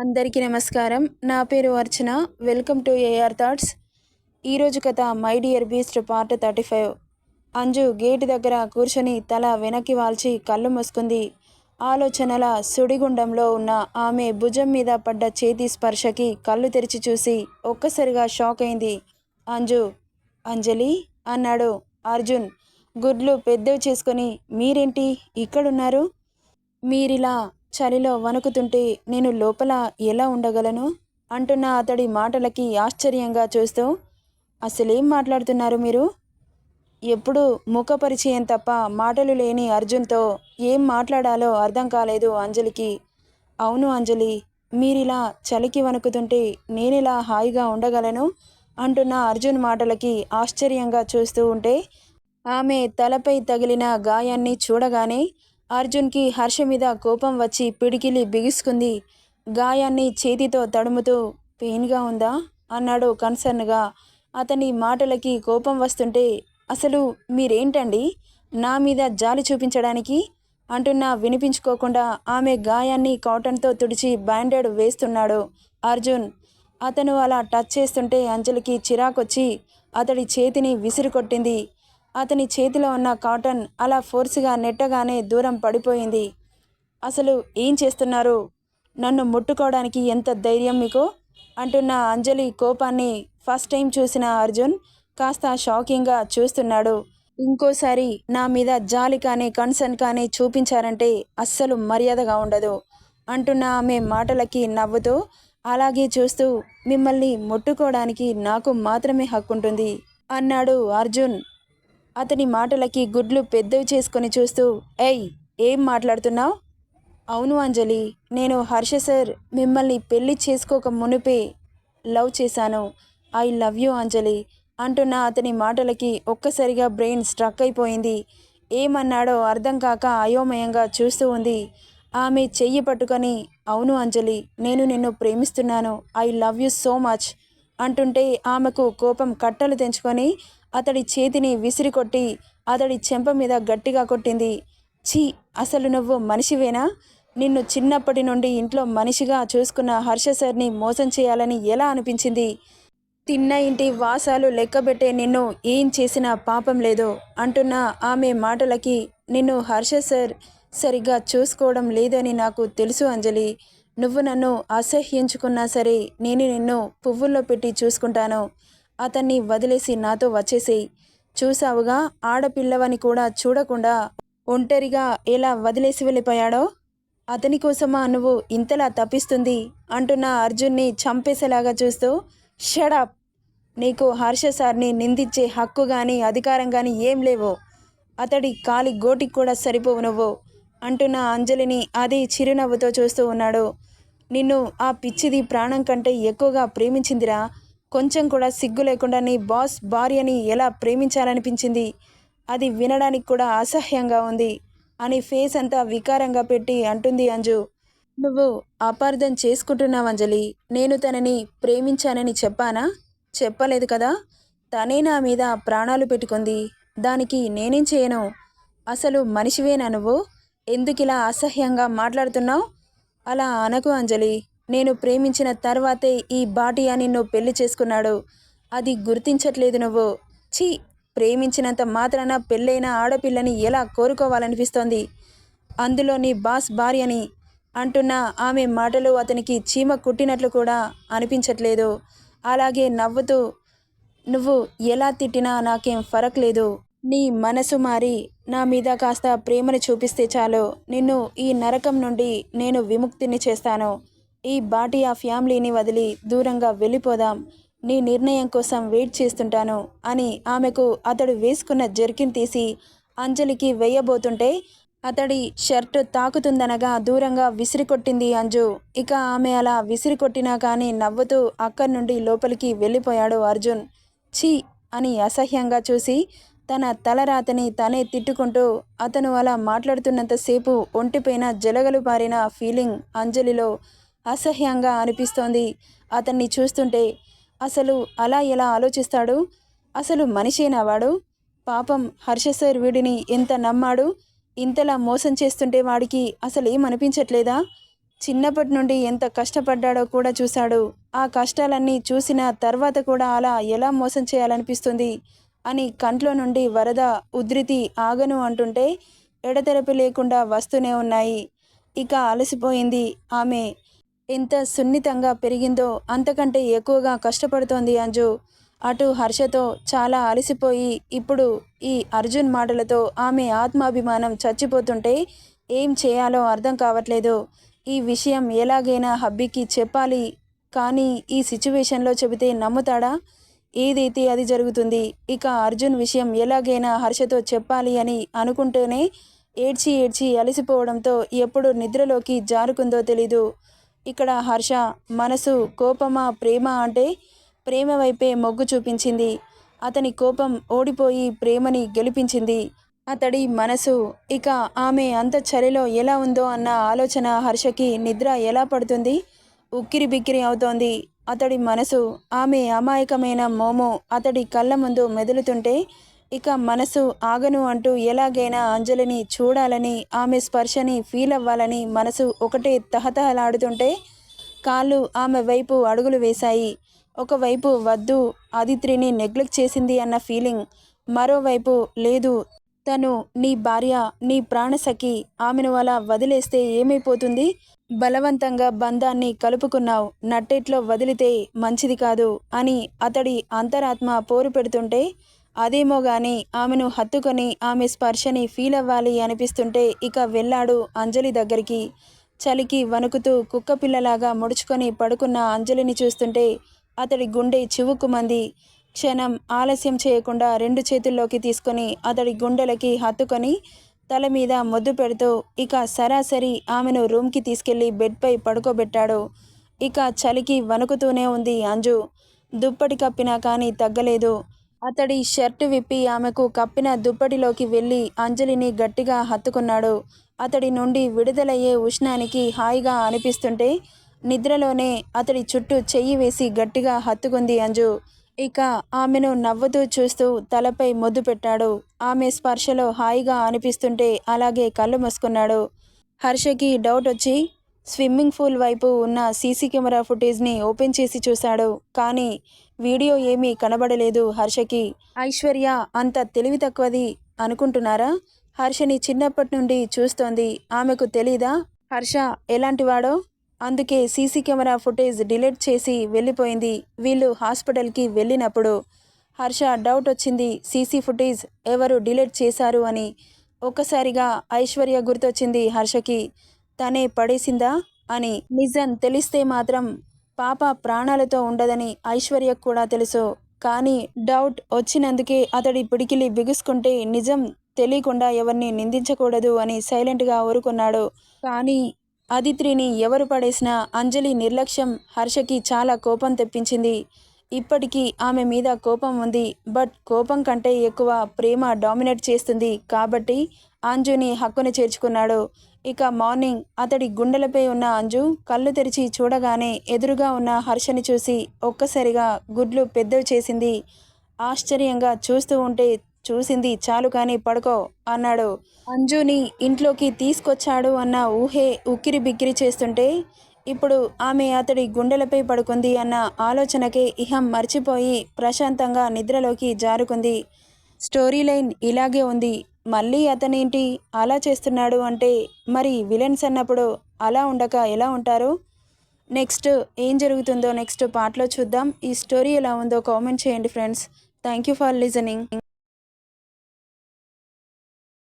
అందరికీ నమస్కారం. నా పేరు Archana. Welcome to AR thoughts. ఈరోజు కథ my dear beast part thirty five. Anju gate దగ్గర కూర్చొని తల వెనక్కి వాల్చి కళ్ళు మూసుకుంది. ఆలోచనల సుడిగుండంలో ఉన్న ఆమె భుజం మీద పడ్డ చేతి స్పర్శకి కళ్ళు తెరిచి చూసి ఒక్కసారిగా షాక్ అయింది. అంజు అంజలి అన్నాడు. అర్జున్ గుడ్లు పెద్దవి చేసుకొని మీరేంటి ఇక్కడున్నారు? మీరిలా చలిలో వణుకుతుంటే నేను లోపల ఎలా ఉండగలను? అంటున్న అతడి మాటలకి ఆశ్చర్యంగా చూస్తూ అసలేం మాట్లాడుతున్నారు మీరు? ఎప్పుడు ముఖ పరిచయం తప్ప మాటలు లేని అర్జున్తో ఏం మాట్లాడాలో అర్థం కాలేదు అంజలికి. అవును అంజలి మీరిలా చలికి వణుకుతుంటే నేనిలా హాయిగా ఉండగలను? అంటున్న అర్జున్ మాటలకి ఆశ్చర్యంగా చూస్తూ ఉంటే ఆమె తలపై తగిలిన గాయాన్ని చూడగానే అర్జున్కి హర్ష మీద కోపం వచ్చి పిడికిలి బిగుసుకుంది. గాయాన్ని చేతితో తడుముతూ పెయిన్గా ఉందా? అన్నాడు కన్సర్న్గా. అతని మాటలకి కోపం వస్తుంటే అసలు మీరేంటండి? నా మీద జాలి చూపించడానికి? అంటున్నా వినిపించుకోకుండా ఆమె గాయాన్ని కాటన్తో తుడిచి బ్యాండేడ్ వేస్తున్నాడు అర్జున్. అతను అలా టచ్ చేస్తుంటే అంజలికి చిరాకొచ్చి అతడి చేతిని విసిరికొట్టింది. అతని చేతిలో ఉన్న కాటన్ అలా ఫోర్స్గా నెట్టగానే దూరం పడిపోయింది. అసలు ఏం చేస్తున్నారు? నన్ను ముట్టుకోవడానికి ఎంత ధైర్యం మీకు? అంటున్న అంజలి కోపాన్ని ఫస్ట్ టైం చూసిన అర్జున్ కాస్త షాకింగ్గా చూస్తున్నాడు. ఇంకోసారి నా మీద జాలి కానీ కన్సర్న్ కానీ చూపించారంటే అస్సలు మర్యాదగా ఉండదు అంటున్న ఆమె మాటలకి నవ్వుతూ అలాగే చూస్తూ మిమ్మల్ని ముట్టుకోవడానికి నాకు మాత్రమే హక్కుంటుంది అన్నాడు అర్జున్. అతని మాటలకి గుడ్లు పెద్దవి చేసుకొని చూస్తూ ఏయ్ ఏం మాట్లాడుతున్నావు? అవును అంజలి నేను హర్ష సార్ మిమ్మల్ని పెళ్ళి చేసుకోక మునిపే లవ్ చేశాను. ఐ లవ్ యూ అంజలి అంటున్న అతని మాటలకి ఒక్కసారిగా బ్రెయిన్ స్ట్రక్ అయిపోయింది. ఏమన్నాడో అర్థం కాక అయోమయంగా చూస్తూ ఉంది. ఆమె చెయ్యి పట్టుకొని అవును అంజలి నేను నిన్ను ప్రేమిస్తున్నాను. I love you so much. అంటుంటే ఆమెకు కోపం కట్టలు తెంచుకొని అతడి చేతిని విసిరికొట్టి అతడి చెంప మీద గట్టిగా కొట్టింది. ఛీ అసలు నువ్వు మనిషివేనా? నిన్ను చిన్నప్పటి నుండి ఇంట్లో మనిషిగా చూసుకున్న హర్ష సార్ని మోసం చేయాలని ఎలా అనిపించింది? తిన్న ఇంటి వాసాలు లెక్కబెట్టే నిన్ను ఏం చేసినా పాపం లేదు అంటున్న ఆమె మాటలకి నిన్ను హర్ష సార్ సరిగ్గా చూసుకోవడం లేదని నాకు తెలుసు అంజలి. నువ్వు నన్ను అసహ్యించుకున్నా సరే నేను నిన్ను పువ్వుల్లో పెట్టి చూసుకుంటాను. అతన్ని వదిలేసి నాతో వచ్చేసేయి. చూసావుగా ఆడపిల్లవని కూడా చూడకుండా ఒంటరిగా ఎలా వదిలేసి వెళ్ళిపోయాడో? అతని కోసమా నువ్వు ఇంతలా తప్పిస్తుంది? అంటున్న అర్జున్ని చంపేసేలాగా చూస్తూ షడప్ నీకు హర్ష సార్ని నిందించే హక్కు కానీ అధికారం కానీ ఏం లేవు. అతడి కాలి గోటికి కూడా సరిపోవు నువ్వు అంటున్న అంజలిని అది చిరునవ్వుతో చూస్తూ ఉన్నాడు. నిన్ను ఆ పిచ్చిది ప్రాణం కంటే ఎక్కువగా ప్రేమించిందిరా. కొంచెం కూడా సిగ్గు లేకుండా నీ బాస్ భార్యని ఎలా ప్రేమించాలనిపించింది? అది వినడానికి కూడా అసహ్యంగా ఉంది అని ఫేస్ అంతా వికారంగా పెట్టి అంటుంది అంజు. నువ్వు అపార్థం చేసుకుంటున్నావు అంజలి. నేను తనని ప్రేమించానని చెప్పానా? చెప్పలేదు కదా? తనే నా మీద ప్రాణాలు పెట్టుకుంది. దానికి నేనేం చేయను? అసలు మనిషివేనా నువ్వు? ఎందుకు ఇలా అసహ్యంగా మాట్లాడుతున్నావు? అలా అనకు అంజలి. నేను ప్రేమించిన తర్వాతే ఈ బాటియా నిన్ను పెళ్ళి చేసుకున్నాడు. అది గుర్తించట్లేదు నువ్వు. ఛీ! ప్రేమించినంత మాత్రాన పెళ్ళైన ఆడపిల్లని ఎలా కోరుకోవాలనిపిస్తోంది? అందులో నీ బాస్ భార్యని అంటున్న ఆమె మాటలు అతనికి చీమ కుట్టినట్లు కూడా అనిపించట్లేదు. అలాగే నవ్వుతూ నువ్వు ఎలా తిట్టినా నాకేం ఫరక్ లేదు. నీ మనసు మారి నా మీద కాస్త ప్రేమను చూపిస్తే చాలు. నిన్ను ఈ నరకం నుండి నేను విముక్తిని చేస్తాను. ఈ బాటియా ఫ్యామిలీని వదిలి దూరంగా వెళ్ళిపోదాం. నీ నిర్ణయం కోసం వెయిట్ చేస్తుంటాను అని ఆమెకు అతడు వేసుకున్న జర్కిన్ తీసి అంజలికి వేయబోతుంటే అతడి షర్ట్ తాకుతుందనగా దూరంగా విసిరికొట్టింది అంజు. ఇక ఆమె అలా విసిరికొట్టినా కానీ నవ్వుతూ అక్కడి నుండి లోపలికి వెళ్ళిపోయాడు అర్జున్. ఛీ! అని అసహ్యంగా చూసి తన తలరాతని తనే తిట్టుకుంటూ అతను అలా మాట్లాడుతున్నంతసేపు ఒంటిపైన జలగలు పారిన ఫీలింగ్ అంజలిలో అసహ్యంగా అనిపిస్తోంది. అతన్ని చూస్తుంటే అసలు అలా ఎలా ఆలోచిస్తాడు? అసలు మనిషేనా వాడు? పాపం హర్ష సార్ వీడిని ఎంత నమ్మాడు? ఇంతలా మోసం చేస్తుంటే వాడికి అసలు అనిపించట్లేదా? చిన్నప్పటి నుండి ఎంత కష్టపడ్డాడో కూడా చూశాడు. ఆ కష్టాలన్నీ చూసిన తర్వాత కూడా అలా ఎలా మోసం చేయాలనిపిస్తుంది? అని కంట్లో నుండి వరద ఉధృతి ఆగను అంటుంటే ఎడతెరపి లేకుండా వస్తూనే ఉన్నాయి. ఇక అలసిపోయింది ఆమె. ఎంత సున్నితంగా పెరిగిందో అంతకంటే ఎక్కువగా కష్టపడుతోంది అంజు. అటు హర్షతో చాలా అలసిపోయి ఇప్పుడు ఈ అర్జున్ మాటలతో ఆమె ఆత్మాభిమానం చచ్చిపోతుంటే ఏం చేయాలో అర్థం కావట్లేదు. ఈ విషయం ఎలాగైనా హబ్బీకి చెప్పాలి. కానీ ఈ సిచ్యువేషన్లో చెబితే నమ్ముతాడా? ఏదైతే అది జరుగుతుంది ఇక అర్జున్ విషయం ఎలాగైనా హర్షతో చెప్పాలి అని అనుకుంటూనే ఏడ్చి ఏడ్చి అలసిపోవడంతో ఎప్పుడు నిద్రలోకి జారుకుందో తెలీదు. ఇక్కడ హర్ష మనసు కోపమా ప్రేమ అంటే ప్రేమ వైపే మొగ్గు చూపించింది. అతని కోపం ఓడిపోయి ప్రేమని గెలిపించింది. అతడి మనసు ఇక ఆమె అంత చలిలో ఎలా ఉందో అన్న ఆలోచన హర్షకి నిద్ర ఎలా పడుతుంది? ఉక్కిరి బిక్కిరి అవుతోంది. అతడి మనసు ఆమె అమాయకమైన మోమో అతడి కళ్ళ ముందు మెదులుతుంటే ఇక మనసు ఆగను అంటూ ఎలాగైనా అంజలిని చూడాలని ఆమె స్పర్శని ఫీల్ అవ్వాలని మనసు ఒకటే తహతహలాడుతుంటే కాళ్ళు ఆమె వైపు అడుగులు వేశాయి. ఒకవైపు వద్దు ఆదిత్రిని నెగ్లెక్ట్ చేసింది అన్న ఫీలింగ్ మరోవైపు లేదు తను నీ భార్య నీ ప్రాణసఖి ఆమెను అలా వదిలేస్తే ఏమైపోతుంది? బలవంతంగా బంధాన్ని కలుపుకున్నావు. నట్టేట్లో వదిలితే మంచిది కాదు అని అతడి అంతరాత్మ పోరు పెడుతుంటే అదేమో గాని ఆమెను హత్తుకొని ఆమె స్పర్శని ఫీల్ అవ్వాలి అనిపిస్తుంటే ఇక వెళ్ళాడు అంజలి దగ్గరికి. చలికి వణుకుతూ కుక్కపిల్లలాగా ముడుచుకొని పడుకున్న అంజలిని చూస్తుంటే అతడి గుండె చివుక్కుమంది. క్షణం ఆలస్యం చేయకుండా రెండు చేతుల్లోకి తీసుకొని అతడి గుండెలకి హత్తుకొని తల మీద మొద్దు పెడుతూ ఇక సరాసరి ఆమెను రూమ్కి తీసుకెళ్ళి బెడ్పై పడుకోబెట్టాడు. ఇక చలికి వణుకుతూనే ఉంది అంజు. దుప్పటి కప్పినా కానీ తగ్గలేదు. అతడి షర్టు విప్పి ఆమెకు కప్పిన దుప్పటిలోకి వెళ్ళి అంజలిని గట్టిగా హత్తుకున్నాడు. అతడి నుండి విడుదలయ్యే ఉష్ణానికి హాయిగా అనిపిస్తుంటే నిద్రలోనే అతడి చుట్టూ చెయ్యి వేసి గట్టిగా హత్తుకుంది అంజు. ఇక ఆమెను నవ్వుతూ చూస్తూ తలపై మొద్దు పెట్టాడు. ఆమె స్పర్శలో హాయిగా అనిపిస్తుంటే అలాగే కళ్ళు మూసుకున్నాడు. హర్షకి డౌట్ వచ్చి స్విమ్మింగ్ పూల్ వైపు ఉన్న సీసీ కెమెరా ఫుటేజ్ని ఓపెన్ చేసి చూశాడు. కానీ వీడియో ఏమీ కనబడలేదు హర్షకి. ఐశ్వర్య అంత తెలివి తక్కువది అనుకుంటున్నారా? హర్షని చిన్నప్పటి నుండి చూస్తోంది. ఆమెకు తెలీదా? హర్ష ఎలాంటివాడో అందుకే సీసీ కెమెరా ఫుటేజ్ డిలీట్ చేసి వెళ్ళిపోయింది. వీళ్ళు హాస్పిటల్కి వెళ్ళినప్పుడు హర్ష డౌట్ వచ్చింది సీసీ ఫుటేజ్ ఎవరు డిలీట్ చేశారు అని. ఒక్కసారిగా ఐశ్వర్య గుర్తొచ్చింది హర్షకి తనే పడేసిందా అని. నిజం తెలిస్తే మాత్రం పాప ప్రాణాలతో ఉండదని ఐశ్వర్యకు కూడా తెలుసు. కానీ డౌట్ వచ్చినందుకే అతడి పిడికిలి బిగుసుకుంటే నిజం తెలియకుండా ఎవరిని నిందించకూడదు అని సైలెంట్గా ఊరుకున్నాడు. కానీ అదిత్రిని ఎవరు పడేసినా అంజలి నిర్లక్ష్యం హర్షకి చాలా కోపం తెప్పించింది. ఇప్పటికీ ఆమె మీద కోపం ఉంది. బట్ కోపం కంటే ఎక్కువ ప్రేమ డామినేట్ చేస్తుంది కాబట్టి అంజుని హక్కును చేర్చుకున్నాడు. ఇక మార్నింగ్ అతడి గుండెలపై ఉన్న అంజు కళ్ళు తెరిచి చూడగానే ఎదురుగా ఉన్న హర్షని చూసి ఒక్కసారిగా గుడ్లు పెద్దవి చేసింది. ఆశ్చర్యంగా చూస్తూ ఉంటే చూసింది చాలు కానీ పడుకో అన్నాడు. అంజుని ఇంట్లోకి తీసుకొచ్చాడు అన్న ఊహే ఉక్కిరి బిక్కిరి చేస్తుంటే ఇప్పుడు ఆమె అతడి గుండెలపై పడుకుంది అన్న ఆలోచనకే ఇహం మర్చిపోయి ప్రశాంతంగా నిద్రలోకి జారుకుంది. స్టోరీ లైన్ ఇలాగే ఉంది. మళ్ళీ అతనేంటి? అలా చేస్తున్నాడు అంటే మరి విలన్స్ అన్నప్పుడు అలా ఉండక ఎలా ఉంటారు? నెక్స్ట్ ఏం జరుగుతుందో నెక్స్ట్ పార్ట్లో చూద్దాం. ఈ స్టోరీ ఎలా ఉందో కామెంట్ చేయండి friends. Thank you for listening.